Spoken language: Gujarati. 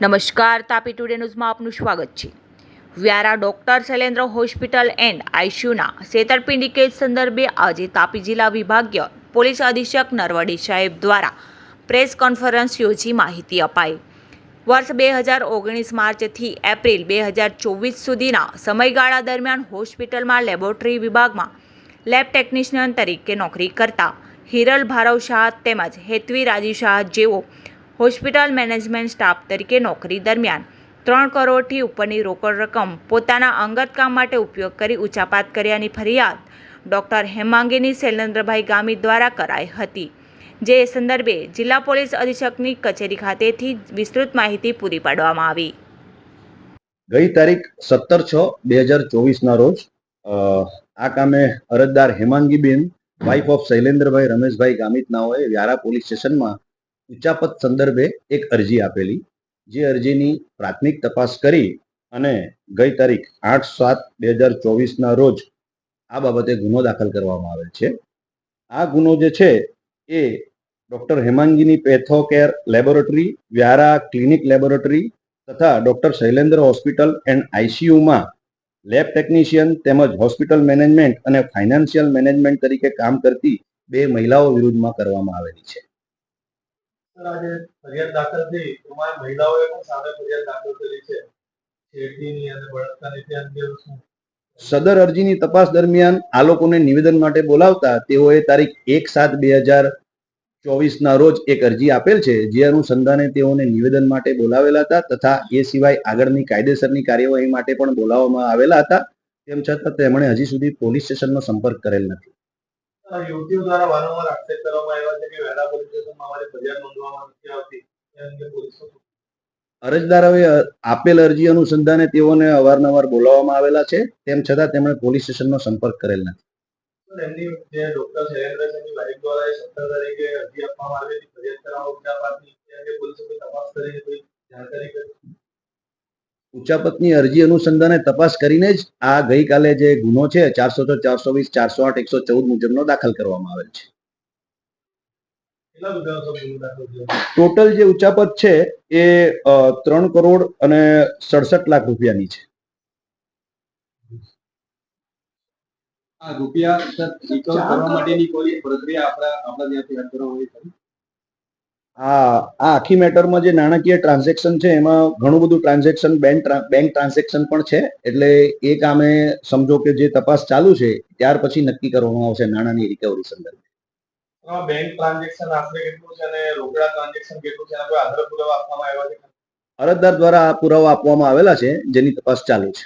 નમસ્કાર, તાપી ટુડે ન્યૂઝમાં આપનું સ્વાગત છે. Vyara doctor Shailendra hospital and આઈસીયુના છેતરપિંડી કેસ સંદર્ભે આજે તાપી જિલ્લા વિભાગીય પોલીસ અધિક્ષક નરવડી સાહેબ દ્વારા પ્રેસ કોન્ફરન્સ યોજી માહિતી અપાઈ. વર્ષ બે હજાર ઓગણીસ માર્ચથી એપ્રિલ બે હજાર ચોવીસ સુધીના સમયગાળા દરમિયાન હોસ્પિટલમાં લેબોરેટરી વિભાગમાં લેબ ટેકનિશિયન તરીકે નોકરી કરતા હિરલ ભારવ શાહ તેમજ હેતવી રાજી શાહ જેઓ હોસ્પિટલ મેનેજમેન્ટ સ્ટાફ તરીકે નોકરી દરમિયાન ત્રણ કરોડથી ઉપરની રોકડ રકમ પોતાના અંગત કામ માટે ઉપયોગ કરી ઉચાપાત કર્યાની ફરિયાદ ડૉક્ટર હેમાંગીની શૈલેન્દ્રભાઈ ગામી દ્વારા કરાઈ હતી. જે સંદર્ભે જિલ્લા પોલીસ અધિક્ષકની કચેરી ખાતેથી વિસ્તૃત માહિતી પૂરી પાડવામાં આવી. ગઈ તારીખ સત્તર છ બે હજાર ચોવીસના રોજ આ કામે અરજદાર હેમાંગીબેન વાઇફ ઓફ શૈલેન્દ્રભાઈ રમેશભાઈ ગામિતનાઓએ વ્યારા પોલીસ સ્ટેશનમાં ઉચ્ચાપત સંદર્ભે એક અરજી આપેલી, જે અરજીની પ્રાથમિક તપાસ કરી અને ગઈ તારીખ આઠ સાત બે હજાર ચોવીસના રોજ આ બાબતે ગુનો દાખલ કરવામાં આવેલ છે. આ ગુનો જે છે એ doctor Hemangini patho care laboratory, Vyara clinic laboratory તથા ડૉક્ટર શૈલેન્દ્ર હોસ્પિટલ એન્ડ આઈસીયુમાં લેબ ટેકનિશિયન તેમજ હોસ્પિટલ મેનેજમેન્ટ અને ફાઇનાન્શિયલ મેનેજમેન્ટ તરીકે કામ કરતી બે મહિલાઓ વિરુદ્ધમાં કરવામાં આવેલી છે. આજે ફરિયાદ દાખલ થઈ એમાં મહિલાઓએ પણ સામે ફરિયાદ દાખલ કરી છે. છેડતીની અને બળાત્કારની તે અંગે શું? સદર અરજીની તપાસ દરમિયાન આ લોકોને નિવેદન માટે બોલાવતા તેઓએ તારીખ એક સાત બે હજાર ચોવીસના રોજ એક અરજી આપેલ છે, જે અનુસંધાને તેઓને નિવેદન માટે બોલાવેલા હતા તથા એ સિવાય આગળની કાયદેસરની કાર્યવાહી માટે પણ બોલાવવામાં આવેલા હતા. તેમ છતાં તેમણે હજી સુધી પોલીસ સ્ટેશનનો સંપર્ક કરેલ નથી. યુવતીઓ દ્વારા વારંવાર આક્ષેપ કરવામાં આવ્યા છે કે વેરા પોલીસ સ્ટેશનમાં અમારી ફરિયાદ નોંધવામાં નથી આવતી. એ અંગે પોલીસ અરજદારોએ આપેલ અરજી અનુસંધાને તેઓને અવારનવાર બોલાવવામાં આવેલા છે. તેમ છતાં તેમણે પોલીસ સ્ટેશનનો સંપર્ક કરેલ નથી. એમની જે ડોક્ટર શૈલેન્દ્ર સિંહની વાઇફ દ્વારા સત્તર તારીખે અરજી આપવામાં આવી ઉચ્ચાપતની અરજી અનુસંધાને તપાસ કરીને જ આ ગઈકાલે જે ગુનો છે ચારસો છ ચારસો વીસ ચારસો આઠ એકસો ચૌદ મુજબનો દાખલ કરવામાં આવેલ છે. ટોટલ જે ઉચ્ચાપત છે એ ત્રણ કરોડ અને સડસઠ લાખ રૂપિયાની છે. આ રૂપિયા સર રિકવર કરવા માટેની કોઈ પ્રક્રિયા આપણા આપણા ત્યાંથી હાથ ધરવામાં આવી ખરી? આ આ આખી મેટરમાં જે નાણાકીય ટ્રાન્ઝેક્શન છે એમાં ઘણું બધું ટ્રાન્ઝેક્શન બેંક બેંક ટ્રાન્ઝેક્શન પણ છે. એટલે એ કામે સમજો કે જે તપાસ ચાલુ છે ત્યાર પછી નક્કી કરવામાં આવશે નાણાંની રિકવરી સંદર્ભે. બેંક ટ્રાન્ઝેક્શન આશરે કેટલું છે અને રોકડા ટ્રાન્ઝેક્શન કેટલું છે? આધાર પુરાવા આપવામાં આવ્યા છે? અરજદાર દ્વારા પુરાવા આપવામાં આવેલા છે જેની તપાસ ચાલુ છે.